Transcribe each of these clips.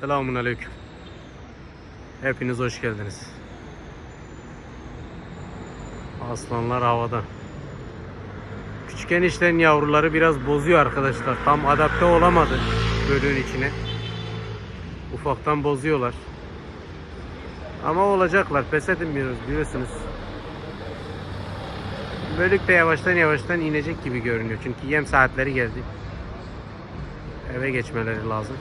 Selamun Aleyküm. Hepiniz hoş geldiniz. Aslanlar havada. Küçük enişlerin yavruları biraz bozuyor arkadaşlar. Tam adapte olamadı bölüğün içine. Ufaktan bozuyorlar. Ama olacaklar. Pes etmiyoruz biliyorsunuz. Bölük de yavaştan yavaştan inecek gibi görünüyor. Çünkü yem saatleri geldi. Eve geçmeleri lazım.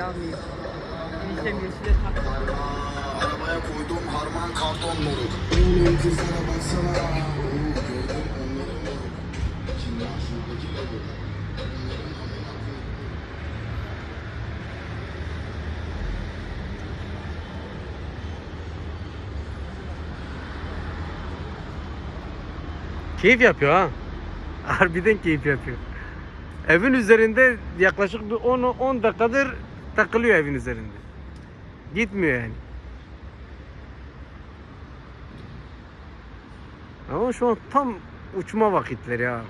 Yeşil almayayım. Eniştem yeşile taktı. Arabaya koydum harman karton moruk Oğlum kızlara baksana Oo, Gördüm onları moruk Şimdi şuradaki logo Keyif yapıyor ha. Harbiden keyif yapıyor. Evin üzerinde yaklaşık bir 10 10 dakikadır takılıyor evin üzerinde. Gitmiyor yani. Ama şu an tam uçma vakitleri ha.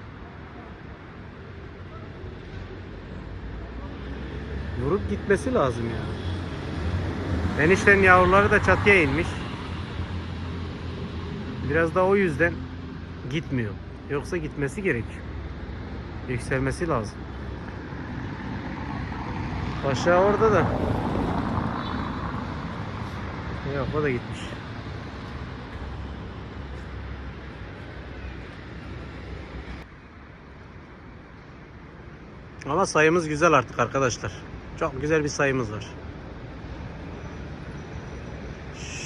Vurup gitmesi lazım ya. Eniştenin yavruları da çatıya inmiş. Biraz da o yüzden gitmiyor. Yoksa gitmesi gerekiyor. Yükselmesi lazım. Aşağı orada da. Yok o da gitmiş. Ama sayımız güzel artık arkadaşlar. Çok güzel bir sayımız var.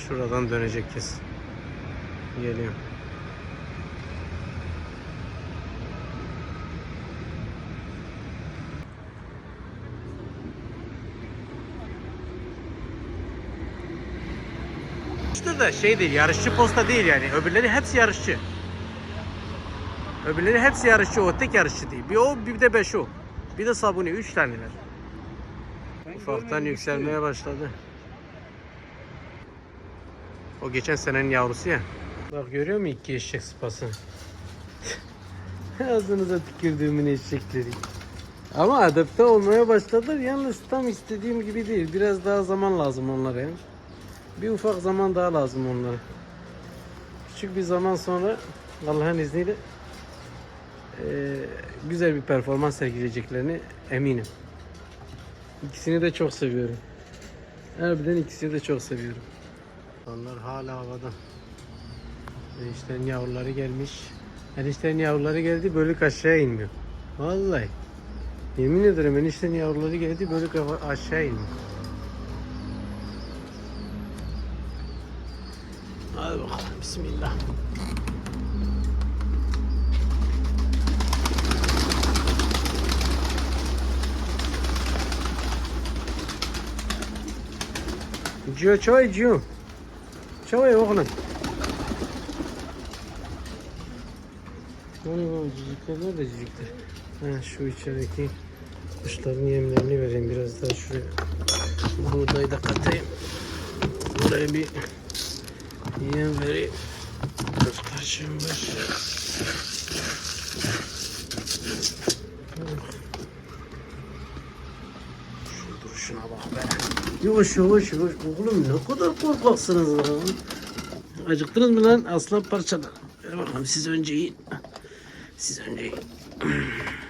Şuradan dönecek kesin. Geliyor. İşte da şey değil, yarışçı posta değil yani. Öbürleri hepsi yarışçı. Öbürleri hepsi yarışçı, o tek yarışçı değil. Bir o, bir de beş o. Bir de sabuni, üç taneler. Ufaktan yükselmeye başladı. O geçen senenin yavrusu ya. Bak görüyor musun iki eşek sıpası? Ağzınıza tükürdüğümün eşekleri. Ama adapte olmaya başladılar. Yalnız tam istediğim gibi değil. Biraz daha zaman lazım onlara. Yani. Bir ufak zaman daha lazım onlara. Küçük bir zaman sonra Allah'ın izniyle eee, güzel bir performans sergileyeceklerini eminim. İkisini de çok seviyorum. Harbiden ikisini de çok seviyorum. Onlar hala havada. Eniştenin yavruları gelmiş. Eniştenin yavruları geldi bölük aşağıya inmiyor. Vallahi. Yemin ederim eniştenin yavruları geldi bölük aşağı inmiyor. Hadi bakalım bismillah. Cio çay Cio. Çay oğlum. Hani bu cicikler nerede cicikler? Ha şu içerideki kuşların yemlerini vereyim biraz daha şuraya. Buğdayı da katayım. Buraya bir yem vereyim. Kaçım var. Şu duruşuna bak be. Yavaş yavaş yavaş. Oğlum ne kadar korkaksınız lan. Acıktınız mı lan aslan parçalar? Ver bakalım siz önce yiyin. Siz önce yiyin.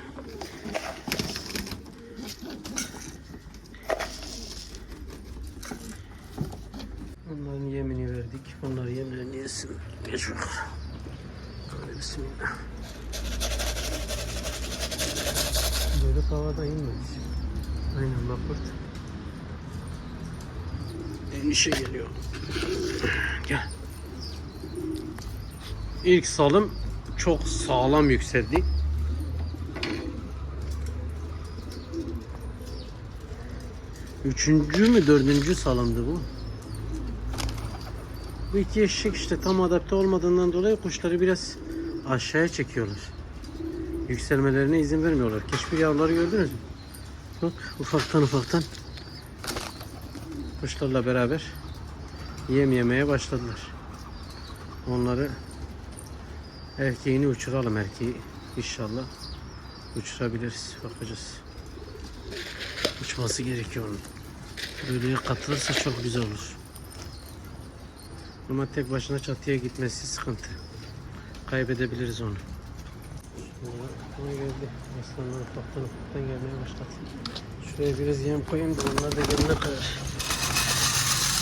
Geç bakalım. Hadi bismillah. Böyle havada inmemiş. Aynen bak burada. Endişe geliyor. Gel. İlk salım çok sağlam yükseldi. Üçüncü mü dördüncü salımdı bu? Bu iki eşek işte tam adapte olmadığından dolayı kuşları biraz aşağıya çekiyorlar. Yükselmelerine izin vermiyorlar. Keşfir yavruları gördünüz mü? Bak ufaktan ufaktan kuşlarla beraber yem yemeye başladılar. Onları Erkeğini uçuralım erkeği. İnşallah uçurabiliriz. Bakacağız. Uçması gerekiyor. Bölüye katılırsa çok güzel olur. Ama tek başına çatıya gitmesi sıkıntı. Kaybedebiliriz onu. Aklıma geldi. Aslanlar ufaktan ufaktan gelmeye başladı. Şuraya biraz yem koyayım da onlar da gelene kadar.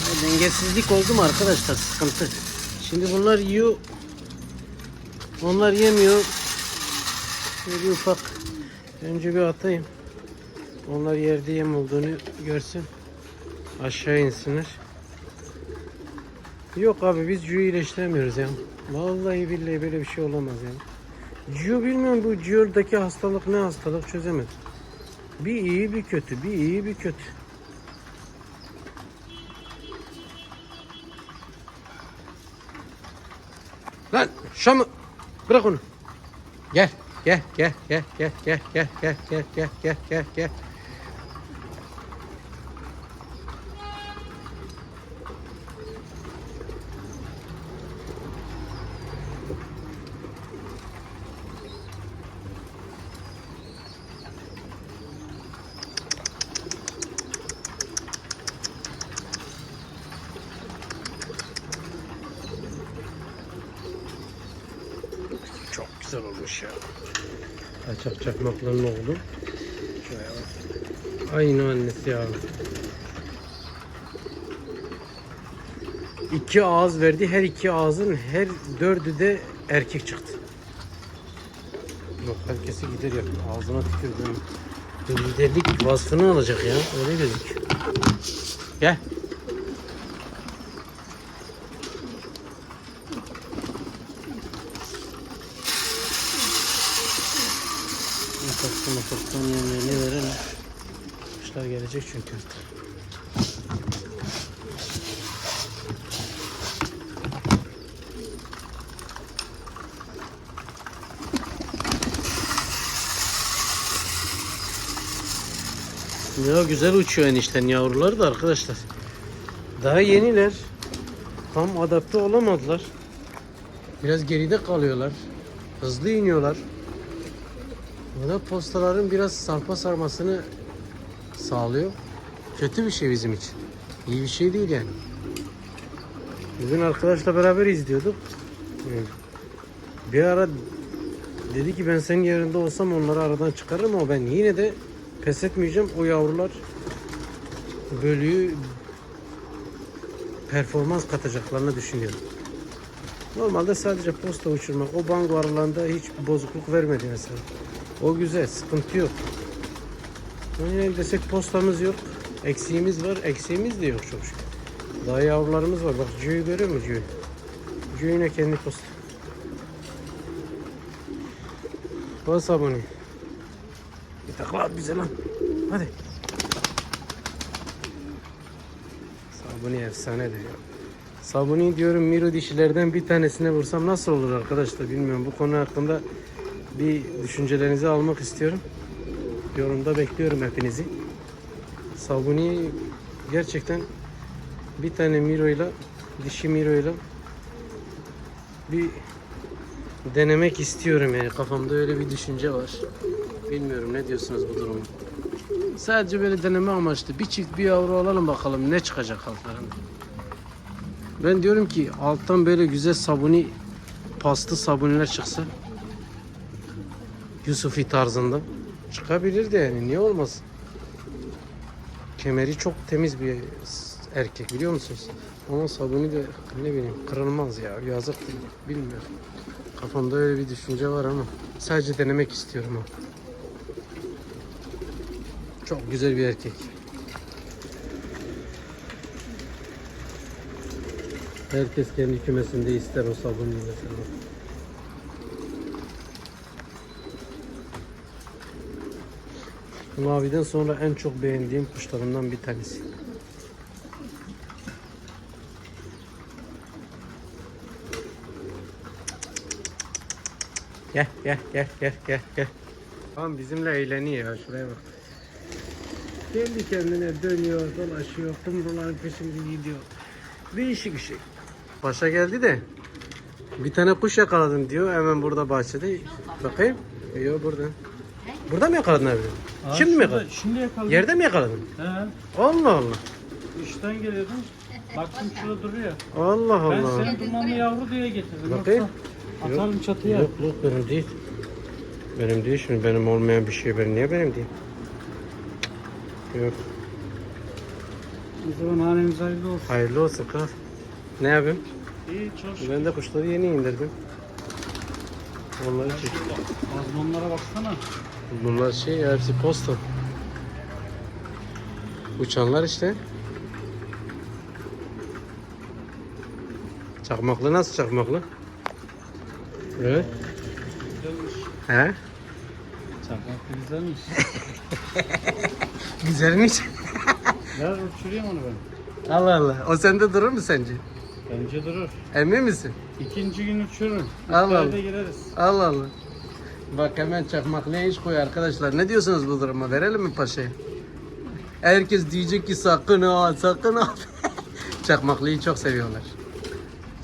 Ya dengesizlik oldu mu arkadaşlar? Sıkıntı. Şimdi bunlar yiyor. Onlar yemiyor. Şöyle bir ufak önce bir atayım. Onlar yerde yem olduğunu görsün. Aşağı insinler. Yok abi biz Cu'yu iyileştiremiyoruz ya. Vallahi billahi böyle bir şey olamaz ya. Cio bilmiyorum bu Cio'daki hastalık ne hastalık çözemedim. Bir iyi bir kötü, bir iyi bir kötü. Lan Şam'ı bırak onu. Gel, gel, gel, gel, gel, gel, gel, gel, gel, gel, gel, gel, gel. Çok güzel olmuş ya. Kaçak çakmakların oğlu. Aynı annesi ya. İki ağız verdi. Her iki ağzın her dördü de erkek çıktı. Yok herkesi gider ya. Ağzına tükürdüm. Liderlik vasfını alacak ya. Öyle gözüküyor. Gel. Ufaktan yemeğini verelim. Kuşlar gelecek çünkü. Ya güzel uçuyor enişten yavruları da arkadaşlar. Daha yeniler. Tam adapte olamadılar. Biraz geride kalıyorlar. Hızlı iniyorlar. Bu da postaların biraz sarpa sarmasını sağlıyor. Kötü bir şey bizim için. İyi bir şey değil yani. Bugün arkadaşla beraber izliyorduk. Bir ara dedi ki ben senin yerinde olsam onları aradan çıkarırım ama ben yine de pes etmeyeceğim. O yavrular bölüyü performans katacaklarını düşünüyorum. Normalde sadece posta uçurmak. O bango aralarında hiç bozukluk vermedi mesela. O güzel, sıkıntı yok. Aynen desek postamız yok. Eksiğimiz var, eksiğimiz de yok çok şükür. Daha yavrularımız var. Bak Cü'yü görüyor musun Cü'yü? Cü'yü yine kendi posta. Bas abone. Bir takla at bize lan. Hadi. Sabuni efsanedir ya. Sabuni diyorum Miro dişilerden bir tanesine vursam nasıl olur arkadaşlar bilmiyorum. Bu konu hakkında bir düşüncelerinizi almak istiyorum. Yorumda bekliyorum hepinizi. Sabuni gerçekten bir tane Miro ile dişi Miro ile bir denemek istiyorum yani kafamda öyle bir düşünce var. Bilmiyorum ne diyorsunuz bu duruma. Sadece böyle deneme amaçlı bir çift bir yavru alalım bakalım ne çıkacak altlarında. Ben diyorum ki alttan böyle güzel sabuni paslı sabuniler çıksa Yusufi tarzında çıkabilir de yani niye olmasın? Kemeri çok temiz bir erkek biliyor musunuz? Ama sabuni de ne bileyim kırılmaz ya yazık bilmiyorum. Kafamda öyle bir düşünce var ama sadece denemek istiyorum ha. Çok güzel bir erkek. Herkes kendi kümesinde ister o sabunluyu mesela. Maviden sonra en çok beğendiğim kuşlarımdan bir tanesi. Gel gel gel gel gel gel. Tamam bizimle eğleniyor ya şuraya bak. Kendi kendine dönüyor, dolaşıyor, kumruların peşinde gidiyor. Değişik bir şey. Başa geldi de Bir tane kuş yakaladım diyor hemen burada bahçede. Bakayım. Yok burada. Burada mı yakaladın abi? Şimdi mi yakaladın? Şimdi yakaladım. Yerde mi yakaladın? He. Allah Allah. İşten geliyordum. Baktım şurada duruyor. Allah Ben Allah. senin dumanlı yavru diye getirdim. Bakayım. Yoksa atarım çatıya. Yok yok benim değil. Benim değil şimdi benim olmayan bir şey ben niye benim değil? Yok. O zaman hanemiz hayırlı olsun. Hayırlı olsun kral. Ne yapayım? İyi çok şükür. Ben de kuşları yeni indirdim. Onları çek. Azmanlara baksana. Bunlar şey ya, hepsi posta. Uçanlar işte. Çakmaklı nasıl çakmaklı? Evet. Güzelmiş. He? Çakmaklı güzelmiş. Güzelmiş. Ver uçurayım onu ben. Allah Allah. O sende durur mu sence? Bence durur. Emin misin? İkinci gün uçururum. Allah Allah Allah. gireriz. Allah Allah. Bak hemen çakmaklıya iş koy arkadaşlar. Ne diyorsunuz bu duruma? Verelim mi paşaya? Herkes diyecek ki sakın ha sakın ha. Çakmaklıyı çok seviyorlar.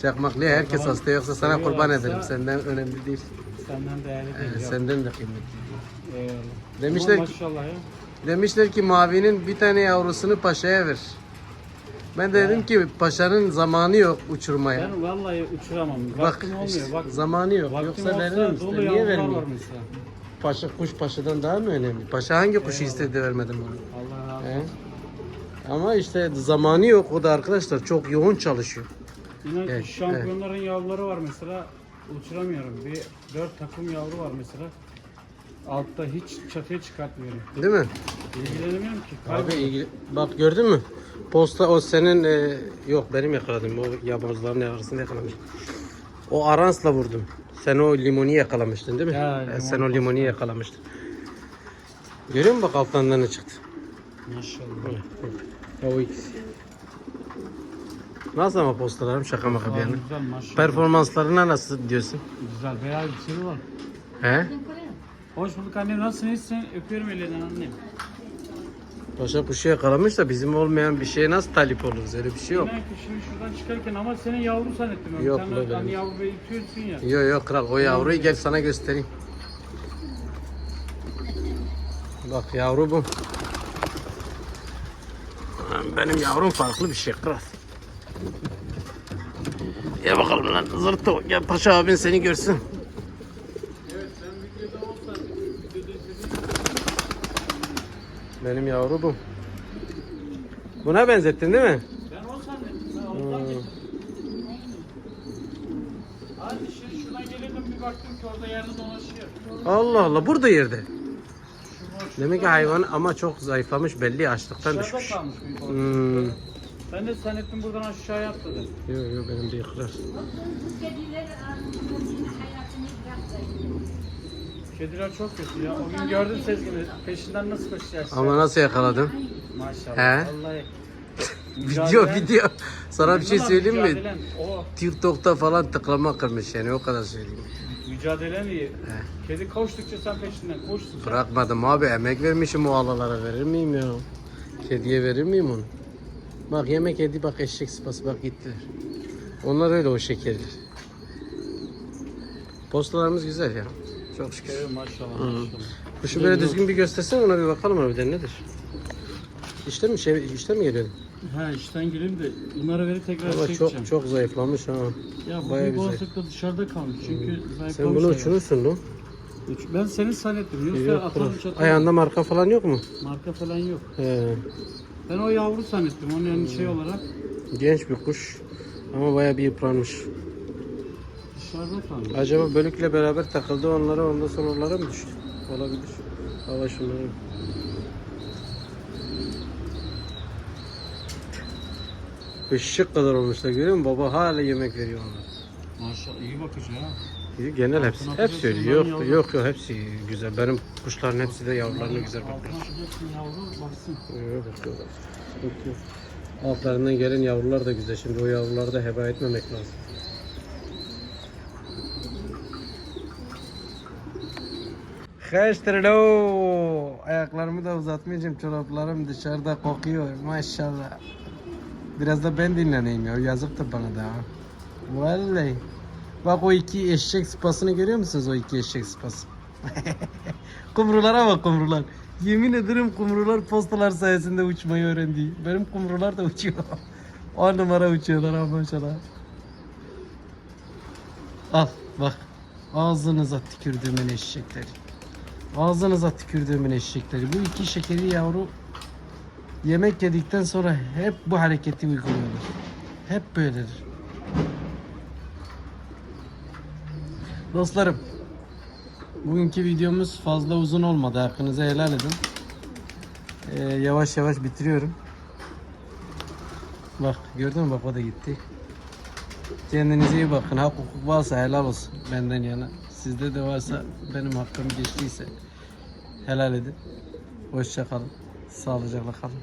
Çakmaklıyı herkes hasta yoksa sana kurban ederim. Senden önemli değil. Senden değerli Ee, değil. ya. senden de kıymetli. Eyvallah. Demişler Ama ki- Maşallah ya. Demişler ki mavinin bir tane yavrusunu paşaya ver. Ben de dedim ki paşanın zamanı yok uçurmaya. Ben vallahi uçuramam. Bak Vaktim olmuyor. işte, Bak, zamanı yok. vaktim Yoksa olsa veririm dolu Niye var vermeyeyim? mesela. Paşa kuş paşadan daha mı önemli? Paşa hangi kuşu istedi vermedim onu. Allah razı He? olsun. Ama işte zamanı yok o da arkadaşlar çok yoğun çalışıyor. İnan ki Evet, şampiyonların yavruları var mesela. Uçuramıyorum. Bir dört takım yavru var mesela. Altta hiç çatıya çıkartmıyorum. Değil mi? İlgilenemiyorum ki. Abi ilgili... Bak gördün mü? Posta o senin e, yok benim yakaladım. O yabancıların arasında yakalamış. O aransla vurdum. Sen o limonu yakalamıştın değil mi? Ya, E, limon sen o limonu yakalamıştın. Görüyor musun bak alttan ne çıktı? Maşallah. O ikisi. Nasıl ama postalarım şaka maka bir yana. güzel maşallah. Performanslarına nasıl diyorsun? Güzel. Beyaz bir sürü var. He? Hoş bulduk annem. Nasılsın? İyisin? Öpüyorum elinden annem. Paşa kuşu yakalamış da bizim olmayan bir şeye nasıl talip oluruz? Öyle bir şey yok. Ki şimdi şuradan çıkarken ama senin yavru zannettim. ben. Yok Sen de benim. hani yavru böyle itiyorsun ya. Yok yok kral o yavruyu gel sana göstereyim. Bak yavru bu. Benim yavrum farklı bir şey kral. Gel bakalım lan zırto. Gel paşa abin seni görsün. Benim yavru bu. Buna benzettin değil mi? Ben o zannettim. Ben ondan getirdim. Hadi şimdi şuradan gelirdim bir baktım ki orada yerde dolaşıyor. Allah Allah burada yerde. Demek ki hayvan ama çok zayıflamış belli açlıktan Aşağıda düşmüş. kalmış. Hmm. Ben de zannettim buradan aşağıya atladı. Yok yok benim değil kral. Kediler annesinin hayatını bıraktı. Kediler çok kötü ya. O gün gördüm Sezgin'i. Peşinden nasıl koşacak? Ama nasıl yakaladım? Maşallah. He? Vallahi. Video video. Sana bir şey söyleyeyim mi? mücadelen, O TikTok'ta falan tıklama kırmış yani o kadar söyleyeyim. mücadelen iyi. Kedi koştukça sen peşinden koşsun. Bırakmadım abi emek vermişim o alalara verir miyim ya? Kediye verir miyim onu? Bak yemek yedi bak eşek sıpası bak gittiler. Onlar öyle o şekerler. Postalarımız güzel ya. Çok şükür. Maşallah maşallah. Kuşu böyle düzgün bir göstersen ona bir bakalım harbiden nedir? İşte mi şey işte mi geliyor? Ha işten geleyim de bunları verip tekrar Ama çekeceğim. çok çok zayıflamış ha. ya bu bayağı büyük güzel. olasılıkla dışarıda kalmış çünkü zayıflamış. Sen bunu hayvan. uçurursun lan. Uç- Ben seni zannettim. Yoksa Yok, atarım bırak. Ayağında marka falan yok mu? Marka falan yok. He. Ben o yavru zannettim. Onun yani şey olarak Genç bir kuş ama bayağı bir yıpranmış. Dışarıda. Acaba bölükle beraber takıldı onlara ondan sonra onlara mı düştü? Olabilir. Hava şunları. Işık kadar olmuşlar görüyor musun? Baba hala yemek veriyor onlara. Maşallah iyi bakıcı ha. İyi, Genel hepsi. Hepsi öyle. Yok yavru. yok yok hepsi güzel. Benim kuşların hepsi de yavrularına güzel bakıyor. Altına atacaksın yavru baksın. Yok bakıyorlar. Yok. Altlarından gelen yavrular da güzel. Şimdi o yavruları da heba etmemek lazım. Haştırlo. Ayaklarımı da uzatmayacağım. Çoraplarım dışarıda kokuyor. Maşallah. Biraz da ben dinleneyim ya. Yazıktır bana da. Vallahi. Bak o iki eşek sıpasını görüyor musunuz o iki eşek sıpası? kumrulara bak kumrular. Yemin ederim kumrular postalar sayesinde uçmayı öğrendi. Benim kumrular da uçuyor. On numara uçuyorlar ha maşallah. Al bak. Ağzınıza tükürdüğümün eşekleri. Ağzınıza tükürdüğümün eşekleri. Bu iki şekeri yavru yemek yedikten sonra hep bu hareketi uyguluyorlar. Hep böyledir. Dostlarım, bugünkü videomuz fazla uzun olmadı. Hakkınızı helal edin. Ee, yavaş yavaş bitiriyorum. Bak gördün mü bak o da gitti. Kendinize iyi bakın. Hak hukuk varsa helal olsun benden yana. Sizde de varsa benim hakkım geçtiyse helal edin. Hoşça kalın. Sağlıcakla kalın.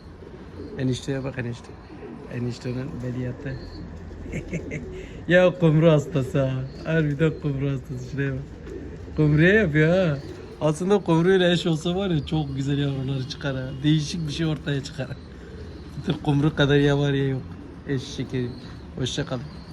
Enişteye bak enişte. Eniştenin beliyatı. ya kumru hastası ha. Harbiden kumru hastası. Şuraya bak. Kumruya yapıyor ha. Aslında kumruyla eş olsa var ya çok güzel yavruları çıkar ha. Değişik bir şey ortaya çıkar. Kumru kadar ya var ya yok. Eş şekeri. Hoşça kalın.